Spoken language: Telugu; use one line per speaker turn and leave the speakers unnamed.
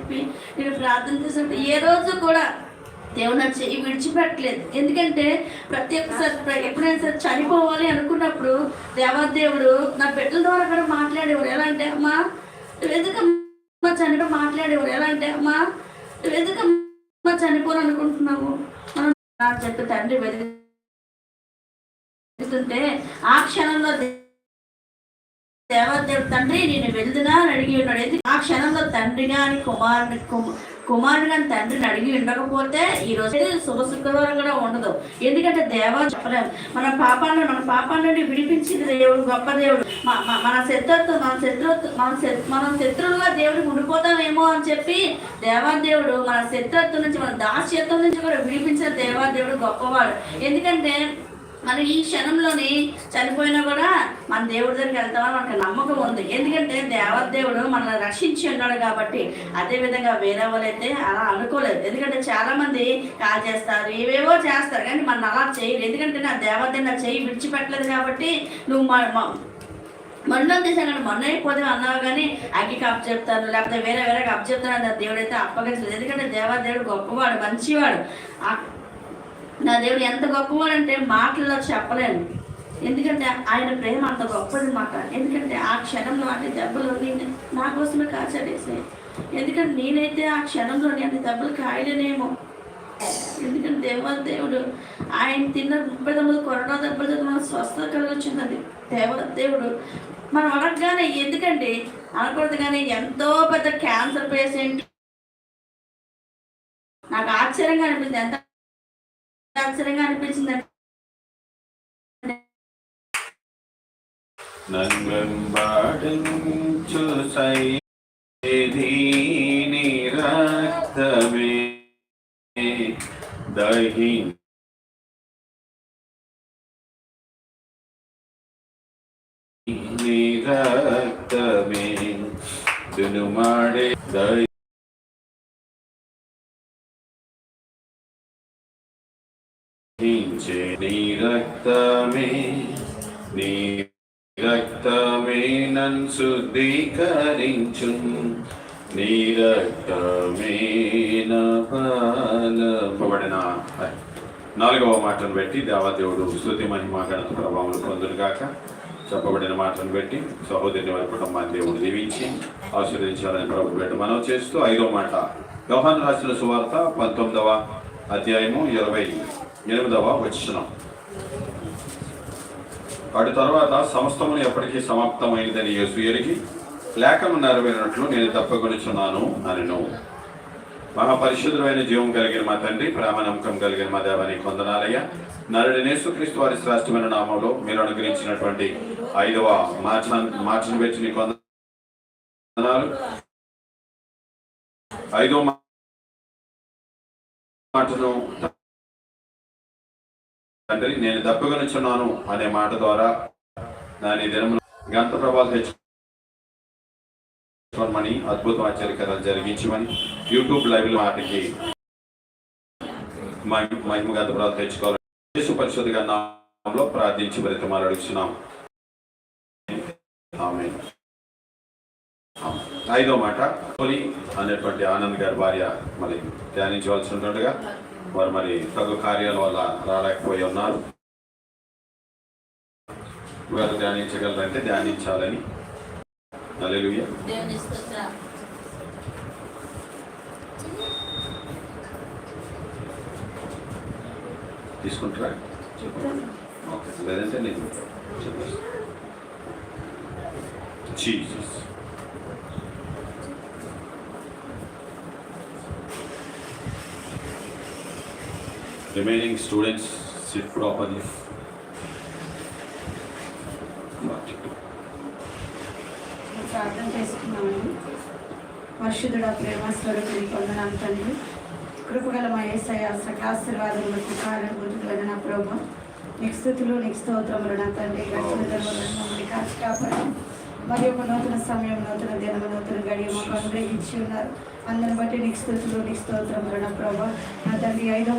చెప్పి నేను ప్రార్థన చేసినప్పుడు ఏ రోజు కూడా దేవుని చెయ్యి విడిచిపెట్టలేదు. ఎందుకంటే ప్రతి ఒక్కసారి ఎప్పుడైనా సరే చనిపోవాలి అనుకున్నప్పుడు దేవాదేవుడు నా బిడ్డల ద్వారా కూడా మాట్లాడేవాడు ఎలా అంటే అమ్మా ఎందుకమ్మా చనిపో మాట్లాడేవాడు ఎలా అంటే అమ్మా ఎందుకమ్మా చనిపోను అనుకుంటున్నావు? మనం చెప్పి తండ్రి వెతుకుతుంటే ఆ క్షణంలో తండ్రి నేను వెళ్తున్నా అని అడిగి ఉన్నాడు ఎందుకు ఆ క్షణంలో తండ్రి అని కుమారుని కుమారుడు గాని తండ్రిని అడిగి ఉండకపోతే ఈ రోజు శుభ శుక్రవారం కూడా ఉండదు. ఎందుకంటే దేవా చెప్పలేము మన పాపాలను మన పాపాల నుండి విడిపించింది దేవుడు గొప్ప దేవుడు. మన శత్రుత్వం మన శత్రుత్వం మన మనం శత్రువులుగా దేవుడికి ఉండిపోతామేమో అని చెప్పి దేవాదేవుడు మన శత్రుత్వం నుంచి మన దాస్యత్వం నుంచి కూడా విడిపించిన దేవాదేవుడు గొప్పవాడు. ఎందుకంటే మనం ఈ క్షణంలోని చనిపోయినా కూడా మన దేవుడి దగ్గరికి వెళ్తామని మనకు నమ్మకం ఉంది. ఎందుకంటే దేవదేవుడు మనల్ని రక్షించి ఉన్నాడు కాబట్టి అదేవిధంగా వేరే వాళ్ళైతే అలా అనుకోలేదు. ఎందుకంటే చాలామంది కాల్ చేస్తారు ఏవేవో చేస్తారు కానీ మన అలా చేయరు ఎందుకంటే నా దేవతని నా చేయి విడిచిపెట్టలేదు కాబట్టి నువ్వు మా మొన్న తీసాను మొన్న అయిపోతే అన్నావు కానీ అగ్గికి అప్ చెప్తాను లేకపోతే వేరే వేరే అప్ చెప్తాను దేవుడు అయితే అప్పగించలేదు. ఎందుకంటే దేవాదేవుడు గొప్పవాడు మంచివాడు. నా దేవుడు ఎంత గొప్పవాడు అంటే మాటల్లో చెప్పలేను. ఎందుకంటే ఆయన ప్రేమ అంత గొప్పది మాట ఎందుకంటే ఆ క్షణంలో అన్ని దెబ్బలు నేను నా కోసమే కాచాడేసాయి ఎందుకంటే నేనైతే ఆ క్షణంలోని అన్ని దెబ్బలు కాయలేనేమో. ఎందుకంటే దేవ దేవుడు ఆయన తిన్న ముప్పై తొమ్మిది కరోనా దెబ్బలతో మనకు స్వస్థత కలిగొచ్చిందండి దేవ దేవుడు మనం అడగగానే ఎందుకండి అనకూడదు కానీ ఎంతో పెద్ద క్యాన్సర్ పేషెంట్ నాకు ఆశ్చర్యంగా అనిపించింది. ఎంత ఆశ్చర్యంగా అనిపించింది
నన్వెంబాడించు సైదీని రక్తమే దహి నీ రక్తమే దునుమాడే దహి నీ రక్తమే నీ రక్తమే నన్ను శుద్ధీకరించు నీ రక్తమే నాలుగవ మాటను బట్టి దేవాదేవుడు శృతి మహిమ గణత ప్రభావం పొందునుగాక. చెప్పబడిన మాటను బట్టి సహోదరుని వారి కుటుంబాన్ని దేవుడు దీవించి ఆశీర్వదించాలని ప్రభు పెట్టి మనం చేస్తూ ఐదవ మాట. వ్యవహాన్ రాసిన సువార్త పంతొమ్మిదవ అధ్యాయము ఇరవై ఎనిమిదవ వచనం. వాటి తర్వాత సమస్తమును ఎప్పటికీ సమాప్తమైనదని యేసు ఎరిగి లేఖను నెరవేరినట్లు నేను తప్పకొనిచున్నాను అనను. మహాపరిశుద్ధమైన జీవం కలిగిన మా తండ్రి ప్రేమ నమ్మకం కలిగిన మా దేవాని కొందనాలయ్య నరుడి నేసుక్రీస్తు వారి శ్రేష్టమైన నామంలో మీరు అనుగ్రహించినటువంటి ఐదవ మార్చి మార్చిన పెట్టి నీ కొందనాలు ఐదవ మాటను తండ్రి నేను దప్పగనుచున్నాను అనే మాట ద్వారా దాని దినములు గంత ప్రభావం తెచ్చుకోమని అద్భుతం ఆశ్చర్యకరాలు జరిగించమని యూట్యూబ్ లైవ్లో వాటికి మహిమ గంత గంట ప్రభావం తెచ్చుకోవాలి యేసు నామంలో ప్రార్థించి బ్రతిమాలు అడుగుతున్నాం ఐదో మాట కోలి అనేటువంటి ఆనంద్ గారి భార్య మరి ధ్యానించవలసి ఉంటుండగా వారు మరి తగు కార్యాల వల్ల రాలేకపోయి ఉన్నారు. వారు ధ్యానించగలరంటే ధ్యానించాలని.
స్తోత్రం
తీసుకుంటారా? చెప్పండి ఓకే. లేదంటే నేను చెప్పేస్తాను Remaining students sit properly.
ప్రార్థన చేసుకున్నామండి పరిశుద్ధుడ ప్రేమ స్వరూపుని పొందనాలు తండ్రి. కృపగల మా ఏసయ సకాశీర్వాదం బట్టి కార్యం గుర్తులను నా ప్రభు. నీకు స్థుతులు నీకు స్తోత్రములు నా తండ్రి. మమ్మల్ని కాచి కాపాడు మరి ఒక నూతన సమయం నూతన దినము నూతన గడియ మాకు అనుగ్రహించి ఉన్నారు. అందరిని బట్టి నీకు స్థుతులు నీకు స్తోత్రములు నా ప్రభు. నా తండ్రి ఐదవ